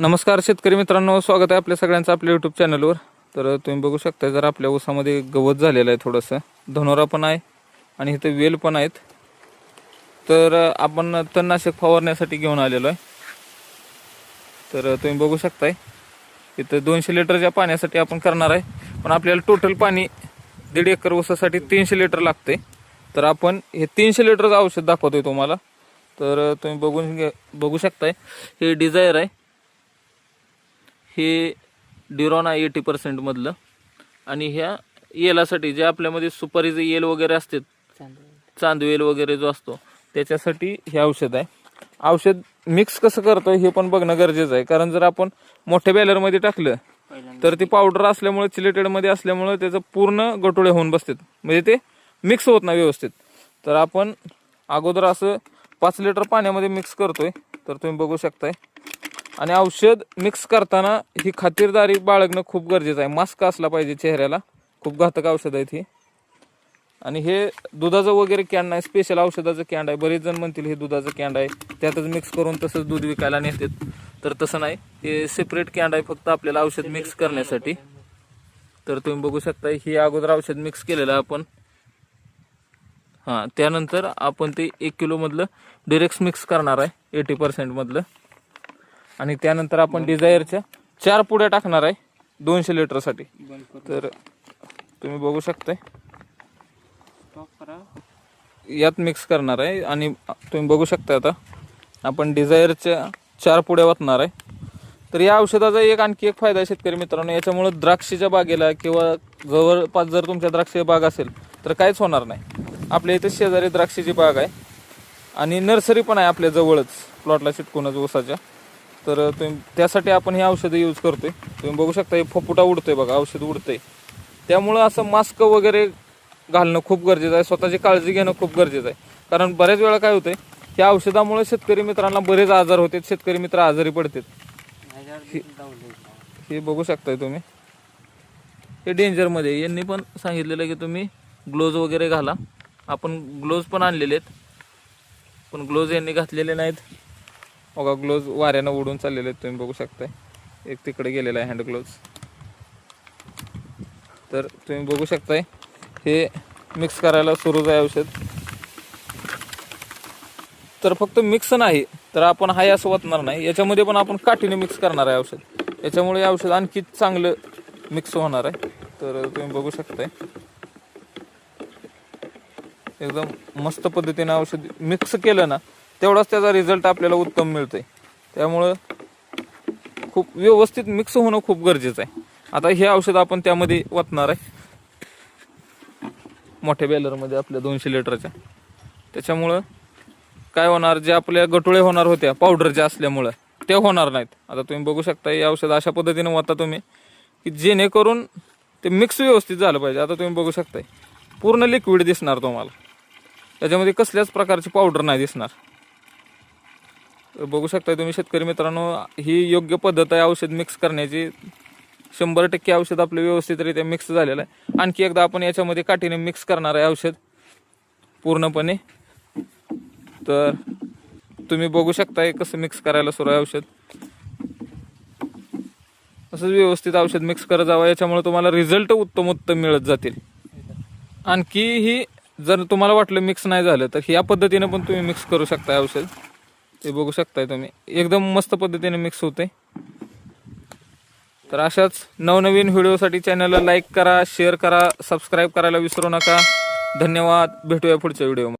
नमस्कार शेतकरी मित्रांनो स्वागत आहे आपल्या सगळ्यांचं आपल्या यूट्यूब चॅनलवर तर तुम्ही बघू शकता जर आपल्या ऊसामध्ये गवत झालेलं आहे थोडंसं धनोरा पण आहे आणि इथं वेल पण आहेत. तर आपण तणनाशक फवारण्यासाठी घेऊन आलेलो आहे. तर तुम्ही बघू शकताय इथं दोनशे लिटरच्या पाण्यासाठी आपण करणार आहे पण आपल्याला टोटल पाणी दीड एकर ऊसासाठी तीनशे लिटर लागते तर आपण हे तीनशे लिटरचं औषध दाखवतोय तुम्हाला. तर तुम्ही बघून घे बघू शकताय हे डिझायर आहे. हे डिरॉना एटी पर्सेंटमधलं आणि ह्या येलासाठी जे आपल्यामध्ये सुपारीचे येल वगैरे असतात चांदवेल वगैरे जो असतो त्याच्यासाठी हे औषध आहे. औषध मिक्स कसं करतो हे पण बघणं गरजेचं आहे. कारण जर आपण मोठ्या बॅलरमध्ये टाकलं तर ती पावडर असल्यामुळे चिलेटेडमध्ये असल्यामुळे त्याचं पूर्ण गटोळे होऊन बसतात. म्हणजे ते मिक्स होत नाही व्यवस्थित. तर आपण अगोदर असं पाच लिटर पाण्यामध्ये मिक्स करतोय. तर तुम्ही बघू शकताय. आणि औषध मिक्स करताना ही खातिरदारी बाळगणं खूप गरजेचं आहे. मास्क असला पाहिजे चेहऱ्याला. खूप घातक औषध आहेत ही. आणि हे दुधाचं वगैरे कॅन्ड आहे. स्पेशल औषधाचं कॅन्ड आहे. बरेच जण म्हणतील हे दुधाचं कॅन्ड आहे. त्यातच मिक्स करून तसंच दूध विकायला नेतात. तर तसं नाही. हे सेपरेट कॅन्ड आहे फक्त आपल्याला औषध मिक्स करण्यासाठी. तर तुम्ही बघू शकता ही अगोदर औषध मिक्स केलेलं आपण. हां त्यानंतर आपण ते एक किलोमधलं डिरेक्स मिक्स करणार आहे एटी पर्सेंटमधलं आणि त्यानंतर आपण डिझायरच्या चार पुड्या टाकणार आहे दोनशे लिटरसाठी. तर तुम्ही बघू शकताय. यात मिक्स करणार आहे आणि तुम्ही बघू शकता आता. आपण डिझायरच्या चार पुड्या वतणार आहे. तर या औषधाचा एक आणखी एक फायदा आहे शेतकरी मित्रांनो याच्यामुळं द्राक्षीच्या बागेला किंवा जवळपास जर तुमच्या द्राक्षी बाग असेल तर काहीच होणार नाही. आपल्या इथे शेजारी द्राक्षीची बाग आहे आणि नर्सरी पण आहे आपल्या जवळच प्लॉटला चिटकूनच ऊसाच्या. तर तुम्ही त्यासाठी आपण हे औषधं यूज करतोय. तुम्ही बघू शकता हे फपुटा उडतोय बघा औषध उडतंय. त्यामुळं असं मास्क वगैरे घालणं खूप गरजेचं आहे. स्वतःची काळजी घेणं खूप गरजेचं आहे. कारण बऱ्याच वेळा काय होतंय या औषधामुळे शेतकरी मित्रांना बरेच आजार होते शेतकरी मित्र आजारी पडतात. हे बघू शकताय तुम्ही. हे डेंजरमध्ये आहे. यांनी पण सांगितलेलं आहे की तुम्ही ग्लोज वगैरे घाला. आपण ग्लोज पण आणलेले आहेत. पण ग्लोज यांनी घातलेले नाहीत. बघा ग्लोज वाऱ्यानं उडून चाललेले आहेत तुम्ही बघू शकताय. एक तिकडे गेलेला आहे हँड ग्लोव्ज तर तुम्ही बघू शकताय हे मिक्स करायला सुरूच आहे औषध. तर फक्त मिक्स नाही तर आपण हाय असं वाटणार नाही. याच्यामध्ये पण आपण काठीने मिक्स करणार आहे औषध. याच्यामुळे औषध आणखी चांगलं मिक्स होणार आहे. तर तुम्ही बघू शकताय. एकदम मस्त पद्धतीने औषध मिक्स केलं ना तेवढाच त्याचा रिझल्ट आपल्याला उत्तम मिळतोय. त्यामुळं खूप व्यवस्थित मिक्स होणं खूप गरजेचं आहे. आता हे औषध आपण त्यामध्ये वाटणार आहे. मोठ्या बॅलरमध्ये आपल्या दोनशे लिटरच्या. त्याच्यामुळं काय होणार जे आपल्या गटोळे होणार होत्या पावडरच्या असल्यामुळं ते होणार नाहीत. आता तुम्ही बघू शकता हे औषध अशा पद्धतीने वाता तुम्ही की जेणेकरून ते मिक्स व्यवस्थित झालं पाहिजे. आता तुम्ही बघू शकताय पूर्ण लिक्विड दिसणार तुम्हाला. त्याच्यामध्ये कसल्याच प्रकारची पावडर नाही दिसणार. बघू शकता तुम्ही शेतकरी मित्रांनो ही योग्य पद्धत आहे औषध मिक्स करण्याची. शंभर टक्के औषध आपलं व्यवस्थितरित्या मिक्स झालेलं आहे. आणखी एकदा आपण याच्यामध्ये काठीने मिक्स करणार आहे औषध पूर्णपणे. तर तुम्ही बघू शकताय कसं मिक्स करायला सुरू आहे औषध. असंच व्यवस्थित औषध मिक्स करत जावं याच्यामुळे तुम्हाला रिझल्ट उत्तम उत्तम मिळत जातील. आणखी ही जर तुम्हाला वाटलं मिक्स नाही झालं तर ह्या पद्धतीने पण तुम्ही मिक्स करू शकता औषध. ते बघू शकताय तुम्ही. एकदम मस्त पद्धतीने मिक्स होते तर अशाच नवनवीन व्हिडिओसाठी चॅनलला लाईक करा शेअर करा सबस्क्राईब करायला विसरू नका. धन्यवाद. भेटूया पुढच्या व्हिडिओमध्ये